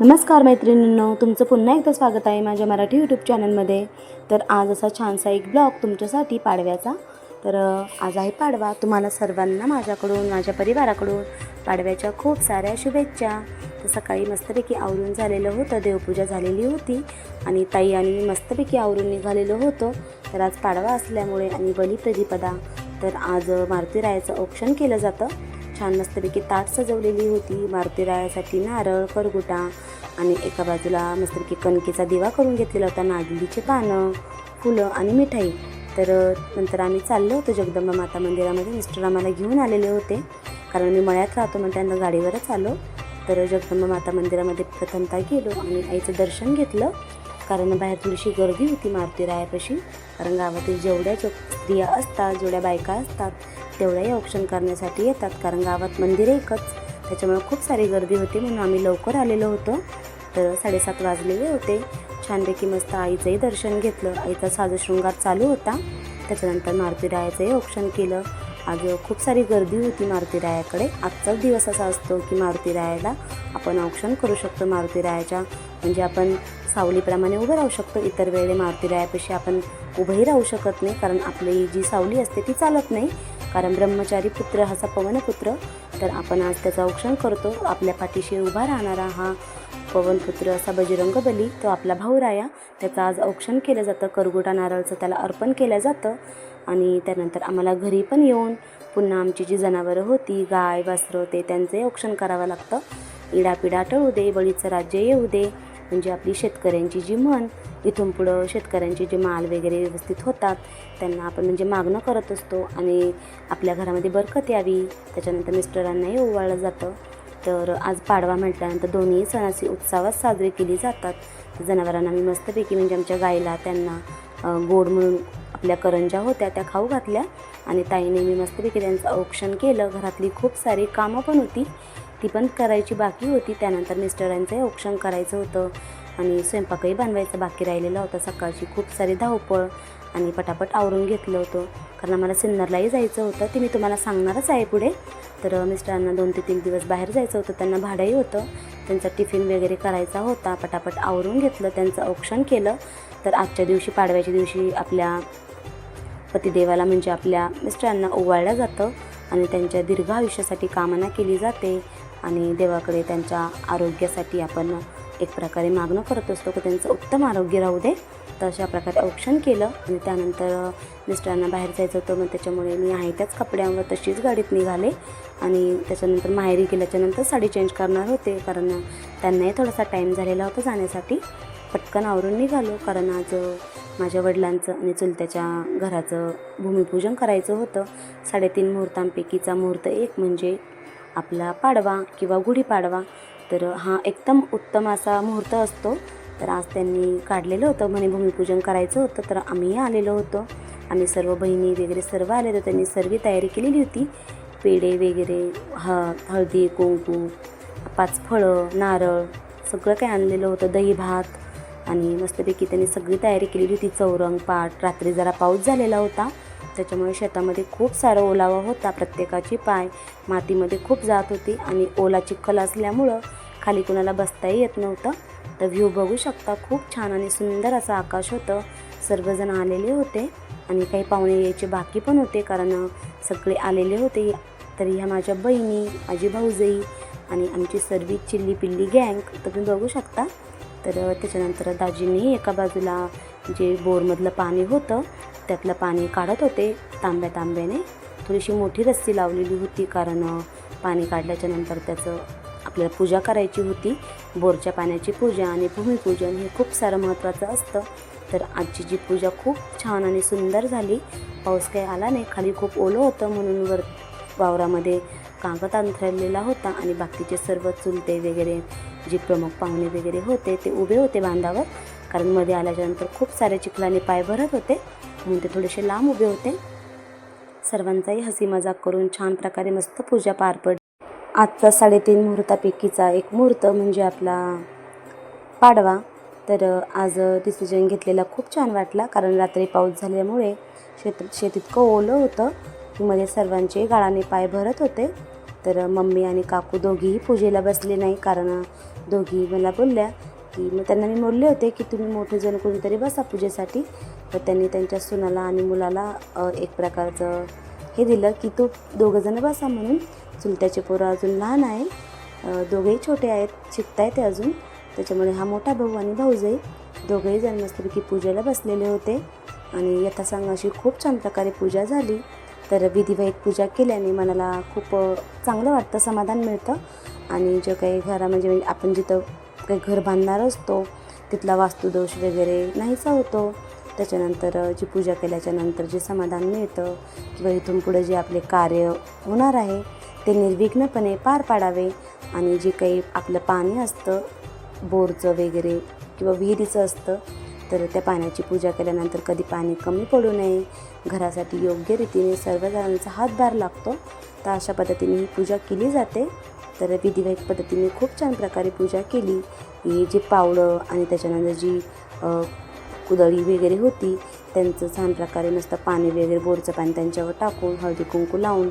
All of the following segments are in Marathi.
नमस्कार मैत्रिणींनो तुमचं पुन्हा एकदा स्वागत आहे माझ्या मराठी यूट्यूब चॅनलमध्ये तर आज असा छानसा एक ब्लॉग तुमच्यासाठी पाडव्याचा. तर आज आहे पाडवा. तुम्हाला सर्वांना माझ्याकडून माझ्या परिवाराकडून पाडव्याच्या खूप साऱ्या शुभेच्छा. तर सकाळी मस्तपैकी आवरून झालेलं होतं देवपूजा झालेली होती आणि ताई आणि मी मस्तपैकी आवरून निघालेलो होतो. तर आज पाडवा असल्यामुळे आणि बलिप्रतिपदा तर आज मारुती रायाचं औक्षण केलं जातं. छान मस्तपैकी ताट सजवलेली होती. मारुती रायासाठी नारळ करगुटा आणि एका बाजूला मस्तपैकी कणकेचा दिवा करून घेतलेला होता. नागलीचे पानं फुलं आणि मिठाई. तर नंतर आम्ही चाललो होतो जगदंबा माता मंदिरामध्ये. मिस्टर आम्हाला घेऊन आलेले होते. कारण मी मळ्यात राहतो मग त्यांना गाडीवरच आलो. तर जगदंबा माता मंदिरामध्ये प्रथमतः गेलो आणि आईचं दर्शन घेतलं. कारण बाहेर थोडीशी गर्दी होती मारुती रायापाशी. कारण गावातील जेवढ्या जो स्त्रिया असतात जेवढ्या बायका असतात तेवढ्याही औक्षण करण्यासाठी येतात. कारण गावात मंदिर एकच. त्याच्यामुळे खूप सारी गर्दी होती. म्हणून आम्ही लवकर आलेलो होतो. तर साडेसात वाजलेले होते. छानपैकी मस्त आईचंही दर्शन घेतलं. आईचा साजशृंगार चालू होता. त्याच्यानंतर मारुती रायाचंही औक्षण केलं. आज खूप सारी गर्दी होती मारुती रायाकडे आजचाच दिवस असा असतो की मारुती रायाला आपण औक्षण करू शकतो मारुती रायाच्या म्हणजे आपण सावलीप्रमाणे उभं राहू शकतो. इतर वेळे मारुती रायापेक्षा आपण उभंही राहू शकत नाही. कारण आपली जी सावली असते ती चालत नाही. कारण ब्रह्मचारी पुत्र हाचा पवनपुत्र तर आपण आज त्याचं औक्षण करतो. आपल्या पाठीशी उभा राहणारा हा पवनपुत्र असा बजरंग बली तो आपला भाऊ राया त्याचं आज औक्षण केलं जातं. करगुटा नारळचं त्याला अर्पण केलं जातं. आणि त्यानंतर आम्हाला घरी पण येऊन पुन्हा आमची जी जनावरं होती गाय वासरं ते त्यांचंही औक्षण करावं लागतं. इडापिडा टळू दे बळीचं राज्य येऊ दे म्हणजे आपली शेतकऱ्यांची जी म्हण इथून पुढं शेतकऱ्यांचे जे माल वगैरे व्यवस्थित होतात त्यांना आपण म्हणजे मागणं करत असतो आणि आपल्या घरामध्ये बरकत यावी. त्याच्यानंतर मिस्टरांनाही ओवाळलं जातं. तर आज पाडवा म्हटल्यानंतर दोन्ही सणाची उत्साहात साजरी केली जातात. जनावरांना मी मस्तपैकी म्हणजे आमच्या गायीला त्यांना गोड म्हणून आपल्या करंजा होत्या त्या खाऊ घातल्या आणि ताईने मी मस्तपैकी त्यांचं औक्षण केलं. घरातली खूप सारी कामं पण होती. ती पण करायची बाकी होती. त्यानंतर मिस्टरांचंही औक्षण करायचं होतं आणि स्वयंपाकही बनवायचं बाकी राहिलेला होता. सकाळची खूप सारी धावपळ आणि पटापट आवरून घेतलं होतं. कारण आम्हाला सिन्नरलाही जायचं होतं. ते मी तुम्हाला सांगणारच आहे पुढे. तर मिस्टरांना दोन ते तीन दिवस बाहेर जायचं होतं. त्यांना भाडंही होतं. त्यांचा टिफिन वगैरे करायचा होता. पटापट आवरून घेतलं. त्यांचं औक्षण केलं. तर आजच्या दिवशी पाडव्याच्या दिवशी आपल्या पतिदेवाला म्हणजे आपल्या मिस्टरांना ओवाळलं जातं आणि त्यांच्या दीर्घ आयुष्यासाठी कामना केली जाते आणि देवाकडे त्यांच्या आरोग्यासाठी आपण एक प्रकारे मागणं करत असतो की त्यांचं उत्तम आरोग्य राहू दे. तर अशा प्रकारे औक्षण केलं आणि त्यानंतर मिस्टरांना बाहेर जायचं होतं. मग त्याच्यामुळे मी आहे त्याच कपड्यांवर तशीच गाडीत निघाले आणि त्याच्यानंतर माहेरी गेल्याच्यानंतर साडी चेंज करणार होते. कारण त्यांनाही थोडासा टाईम झालेला होता जाण्यासाठी. पटकन आवरून निघालो. कारण आज माझ्या वडिलांचं आणि चुलत्याच्या घराचं भूमिपूजन करायचं होतं. साडेतीन मुहूर्तांपैकीचा मुहूर्त एक म्हणजे आपला पाडवा किंवा गुढीपाडवा. तर हा एकदम उत्तम असा मुहूर्त असतो. तर आज त्यांनी काढलेलं होतं म्हणे भूमिपूजन करायचं होतं. तर आम्हीही आलेलो होतो. आम्ही सर्व बहिणी वगैरे सर्व आले तर त्यांनी सर्व तयारी केलेली होती. पेढे वगैरे ह हळदी कुंकू पाच फळं नारळ सगळं काही आणलेलं होतं. दही भात आणि मस्तपैकी त्यांनी सगळी तयारी केलेली होती. चौरंग पाट रात्री जरा पाऊस झालेला होता. त्याच्यामुळे शेतामध्ये खूप सारा ओलावा होता. प्रत्येकाची पाय मातीमध्ये खूप जात होती आणि ओला चिखल असल्यामुळं खाली कुणाला बसताही येत नव्हतं. तर व्ह्यू बघू शकता खूप छान आणि सुंदर असं आकाश होतं. सर्वजण आलेले होते आणि काही पाहुणे यायचे बाकी पण होते कारण सगळे आलेले होते. तर ह्या माझ्या बहिणी माझी भाऊजई आणि आमची सर्वी चिल्ली पिल्ली गँग. तर तुम्ही बघू शकता तर त्याच्यानंतर दाजींनी एका बाजूला जे बोरमधलं पाणी होतं त्यातलं पाणी काढत होते तांब्या तांब्याने. थोडीशी मोठी रस्सी लावलेली होती कारण पाणी काढल्याच्या नंतर त्याचं आपल्याला पूजा करायची होती. बोरच्या पाण्याची पूजा आणि भूमिपूजन हे खूप सारं महत्त्वाचं असतं. तर आजची जी पूजा खूप छान आणि सुंदर झाली. पाऊस काही आला नाही खाली खूप ओलं होतं म्हणून वर वावरामध्ये कागद अंथरलेला होता आणि बाकीचे सर्व चुलते वगैरे जे प्रमुख पाहुणे वगैरे होते ते उभे होते बांधावर. कारण मध्ये आल्याच्यानंतर खूप सारे चिखलाने पाय भरत होते. म्हणून ते थोडेसे लांब उभे होते. सर्वांचाही हसी मजाक करून छान प्रकारे मस्त पूजा पार पडली. आजचा साडेतीन मुहूर्तापैकीचा एक मुहूर्त म्हणजे आपला पाडवा. तर आज डिसिजन घेतलेला खूप छान वाटला. कारण रात्री पाऊस झाल्यामुळे शेत शेत इतकं ओलं होतं. मध्ये सर्वांचे गाळाने पाय भरत होते. तर मम्मी आणि काकू दोघीही पूजेला बसले नाही कारण दोघी मला बोलल्या की मग त्यांना मी बोलले होते की तुम्ही मोठे जण कोणीतरी बसा पूजेसाठी. तर त्यांनी त्यांच्या सुनाला आणि मुलाला एक प्रकारचं हे दिलं की तू दोघंजणं बसा म्हणून. चुलत्याचे पोरं अजून लहान आहे दोघेही छोटे आहेत. शिकताय ते अजून. त्याच्यामुळे हा मोठा भाऊ आणि भाऊजाई दोघेही जण मस्तपैकी पूजेला बसलेले होते. आणि यथासांग अशी खूप छान प्रकारे पूजा झाली. तर विधिवाहित पूजा केल्याने मनाला खूप चांगलं वाटतं समाधान मिळतं. आणि जे काही घरा म्हणजे म्हणजे आपण जिथं काही घर बांधणार असतो तिथला वास्तुदोष वगैरे नाहीसा होतो. त्याच्यानंतर जी पूजा केल्याच्यानंतर जे समाधान मिळतं किंवा इथून पुढे जे आपले कार्य होणार आहे ते निर्विघ्नपणे पार पाडावे. आणि जे काही आपलं पाणी असतं बोरचं वगैरे किंवा विहिरीचं असतं तर त्या पाण्याची पूजा केल्यानंतर कधी पाणी कमी पडू नये. घरासाठी योग्य रीतीने सर्व जणांचा हातभार लागतो. तर अशा पद्धतीने ही पूजा केली जाते. तर विधिवत पद्धतीने खूप छान प्रकारे पूजा केली. ही जी पावडं आणि त्याच्यानंतर जी कुदळी वगैरे होती त्यांचं छान प्रकारे मस्त पाणी वगैरे बोरचं पाणी त्यांच्यावर टाकून हळदी कुंकू लावून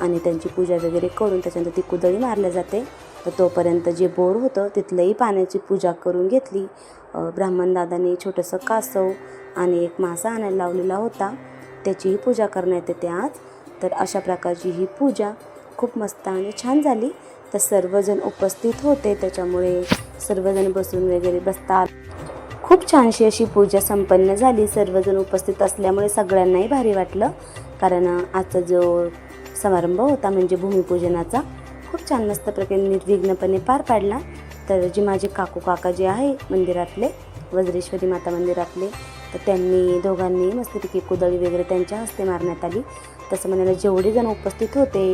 आणि त्यांची पूजा वगैरे करून त्याच्यानंतर ती कुदळी मारल्या जाते. तर तोपर्यंत जे बोर होतं तिथलंही पाण्याची पूजा करून घेतली. ब्राह्मणदादाने छोटंसं कासव आणि एक मासा आणायला लावलेला होता. त्याचीही पूजा करण्यात येते आज. तर अशा प्रकारची ही पूजा खूप मस्त आणि छान झाली. तर सर्वजण उपस्थित होते. त्याच्यामुळे सर्वजण बसून वगैरे बसतात. खूप छानशी अशी पूजा संपन्न झाली. सर्वजण उपस्थित असल्यामुळे सगळ्यांनाही भारी वाटलं. कारण आजचा जो समारंभ होता म्हणजे भूमिपूजनाचा खूप छान मस्त प्रकारे निर्विघ्नपणे पार पाडला. तर जे माझे काकू काका जे आहे मंदिरातले वज्रेश्वरी माता मंदिरातले तर त्यांनी दोघांनी मस्तपैकी कुदळी वगैरे त्यांच्या हस्ते मारण्यात आली. तसं म्हणायला जेवढे जण उपस्थित होते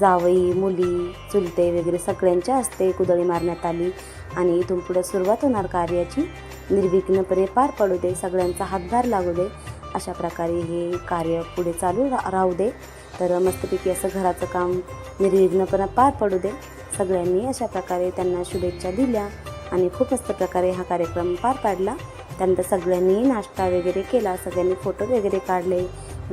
जावई मुली चुलते वगैरे सगळ्यांच्या हस्ते कुदळी मारण्यात आली. आणि इथून पुढे सुरुवात होणार कार्याची. निर्विघ्नपणे पार पडू दे सगळ्यांचा हातभार लागू दे. अशा प्रकारे हे कार्य पुढे चालू रा राहू दे. तर मस्तपैकी असं घराचं काम निर्विघ्नपणा पार पडू दे. सगळ्यांनी अशा प्रकारे त्यांना शुभेच्छा दिल्या आणि खूप मस्त प्रकारे हा कार्यक्रम पार पाडला. त्यानंतर सगळ्यांनी नाश्ता वगैरे केला सगळ्यांनी फोटो वगैरे काढले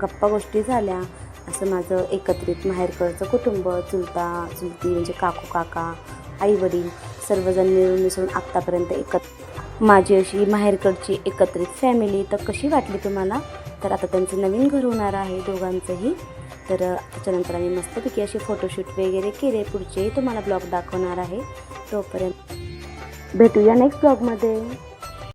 गप्पा गोष्टी झाल्या. असं माझं एकत्रित माहेरकडचं कुटुंब चुलता चुलती म्हणजे काकू काका आई वडील सर्वजण मिळून मिसळून आत्तापर्यंत एकत्र माझी अशी माहेरकडची एकत्रित फॅमिली तर कशी वाटली तुम्हाला? तर आता त्यांचं नवीन घर होणार आहे. दोघांचंही तर त्याच्यानंतर आम्ही मस्तपैकी असे फोटोशूट वगैरे केले. पुढचेही तुम्हाला ब्लॉग दाखवणार आहे. तोपर्यंत भेटूया नेक्स्ट ब्लॉगमध्ये